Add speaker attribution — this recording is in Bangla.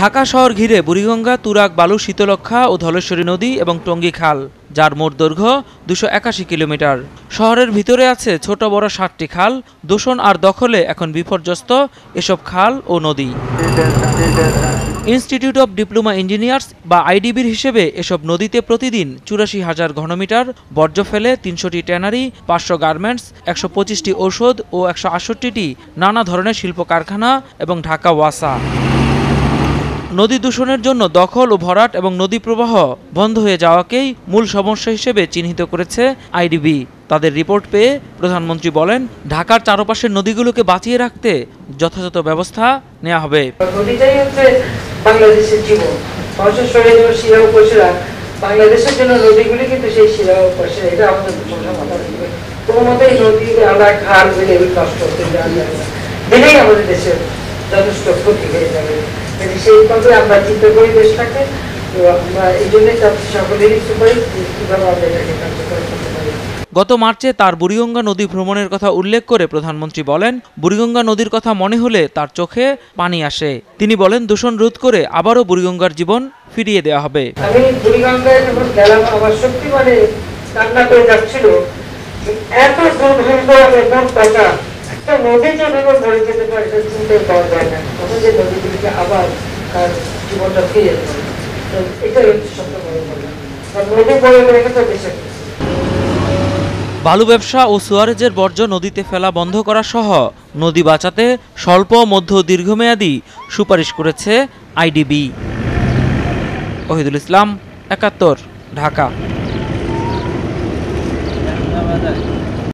Speaker 1: ঢাকা শহর ঘিরে বুড়িগঙ্গা, তুরাগ, বালু শীতলক্ষা ও ধলেশ্বরী নদী এবং টঙ্গী খাল, যার মোট দৈর্ঘ্য দুশো একাশি কিলোমিটার। শহরের ভিতরে আছে ছোট বড় সাতটি খাল, দূষণ আর দখলে এখন বিপর্যস্ত এসব খাল ও নদী। ইনস্টিটিউট অব ডিপ্লোমা ইঞ্জিনিয়ার্স বা আইডিবির হিসেবে এসব নদীতে প্রতিদিন চুরাশি হাজার ঘনমিটার বর্জ্য ফেলে তিনশোটি ট্যানারি, পাঁচশো গার্মেন্টস, একশো পঁচিশটি ঔষধ ও একশো আটষট্টিটি নানা ধরনের শিল্প কারখানা এবং ঢাকা ওয়াসা। নদী দূষণের জন্য দখল ও ভরাট এবং নদী প্রবাহ বন্ধ হয়ে যাওয়াকেই মূল সমস্যা হিসেবে চিহ্নিত করেছে আইডিবি। তাদের রিপোর্ট পেয়ে প্রধানমন্ত্রী বলেন, ঢাকার চারপাশের নদীগুলোকে বাঁচিয়ে রাখতে যথাযথ ব্যবস্থা নেওয়া হবে।
Speaker 2: বাংলাদেশের জন্য নদীগুলি কিন্তু সেই উপশিরা এটা আমাদের মাথায় রাখবে কোনো নদী খাল দিলেই আমাদের দেশের যথেষ্ট ক্ষতি হয়ে যাবে। সেইভাবে আমরা চিন্তা করি দেশটাকে তো এই জন্যই সকলেরই সুপারিশ কীভাবে আমরা এটাকে কার্যকর করতে পারি।
Speaker 1: গত মার্চে তার বুড়িগঙ্গা নদী ভ্রমণের কথা উল্লেখ করে প্রধানমন্ত্রী বলেন বুড়িগঙ্গা নদীর কথা মনে হলে তার চোখে পানি আসে। তিনি বলেন দূষণ রোধ করে আবারও বুড়িগঙ্গার জীবন ফিরিয়ে দেওয়া হবে।
Speaker 2: আমি বুড়িগঙ্গায় যখন গেলাম আমার সত্যি মানে কান্না করে যাচ্ছিল। এত একটা নদী ভরে যেতে পারে সেটা চিন্তাই পাওয়া যায় না। যে নদীগুলিকে আবার তার জীবনটা ফিরে তো এটাই হচ্ছে সবচেয়ে বড় কারণ নদী বড় দেশে
Speaker 1: বালু ব্যবসা ও সুয়ারেজের বর্জ্য নদীতে ফেলা বন্ধ করা সহ নদী বাঁচাতে স্বল্প মধ্য দীর্ঘমেয়াদী সুপারিশ করেছে আইডিবি। ওহিদুল ইসলাম, একাত্তর, ঢাকা।